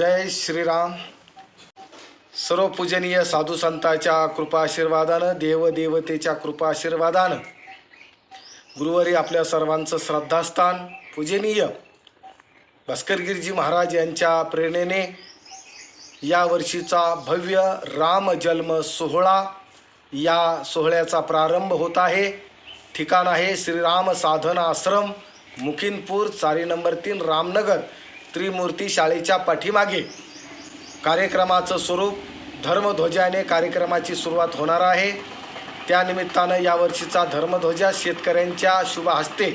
जय श्रीराम. सर्व पूजनीय साधू संतांच्या कृपा आशीर्वादानं देवदेवतेच्या कृपा आशीर्वादानं गुरुवारी आपल्या सर्वांचं श्रद्धास्थान पूजनीय. भास्करगिरीजी महाराज यांच्या प्रेरणेने या वर्षीचा भव्य राम जन्म सोहळा या सोहळ्याचा प्रारंभ होत आहे. ठिकाण आहे श्रीराम साधना आश्रम मुकिनपूर चारी नंबर तीन रामनगर. त्रिमूर्ती शाळेच्या पाठीमागे कार्यक्रमाचं स्वरूप धर्मध्वजाने कार्यक्रमाची सुरुवात होणार आहे. त्यानिमित्तानं यावर्षीचा धर्मध्वजा शेतकऱ्यांच्या शुभ हस्ते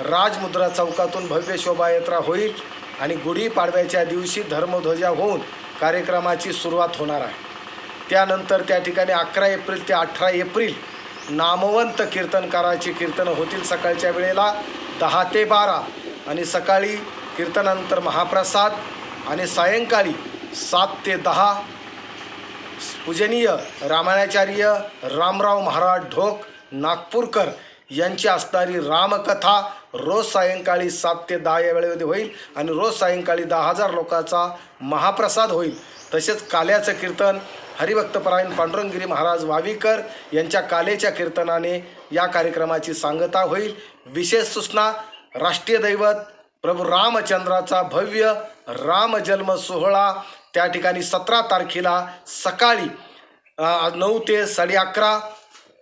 राजमुद्रा चौकातून भव्य शोभायात्रा होईल आणि गुढीपाडव्याच्या दिवशी धर्मध्वजा होऊन कार्यक्रमाची सुरुवात होणार आहे. त्यानंतर त्या ठिकाणी अकरा एप्रिल ते अठरा एप्रिल नामवंत कीर्तनकाराची कीर्तनं होतील सकाळच्या वेळेला दहा ते बारा आणि सकाळी कीर्तनानंतर महाप्रसाद आणि सायंकाळी सात ते दहा पूजनीय रामाणाचार्य रामराव महाराज ढोक नागपूरकर यांची असणारी रामकथा रोज सायंकाळी सात ते दहा या वेळेमध्ये होईल आणि रोज सायंकाळी दहा हजार लोकांचा महाप्रसाद होईल. तसेच काल्याचं कीर्तन हरिभक्तपरायण पांडुरंगिरी महाराज वावीकर यांच्या कालेच्या कीर्तनाने या कार्यक्रमाची सांगता होईल. विशेष सूचना राष्ट्रीय दैवत प्रभू रामचंद्राचा भव्य रामजन्म सोहळा त्या ठिकाणी सतरा तारखेला सकाळी नऊ ते साडे अकरा.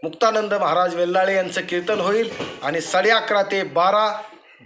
मुक्तानंद महाराज वेल्लाळे यांचं कीर्तन होईल आणि साडे अकरा ते बारा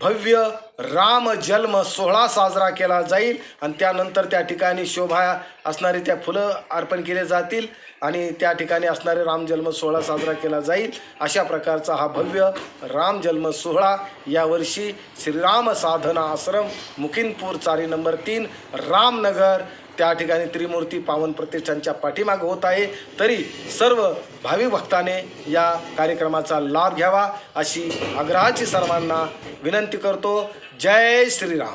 भव्य राम जन्म सोहळा साजरा केला जाईल. आणि त्यानंतर त्या ठिकाणी शोभा असणारी त्या फुलं अर्पण केले जातील. आणि त्या ठिकाणी असणारे राम जन्म सोहळा साजरा केला जाईल. अशा प्रकारचा हा भव्य राम जन्म सोहळा यावर्षी श्रीराम साधना आश्रम मुकिंदपूर चारी नंबर तीन रामनगर त्या ठिकाणी त्रिमूर्ती पावन प्रतिष्ठानच्या पाठीमागे होत आहे. तरी सर्व भावी भक्ताने या कार्यक्रमाचा लाभ घ्यावा अशी आग्रहाची सर्वांना विनंती करतो. जय श्रीराम.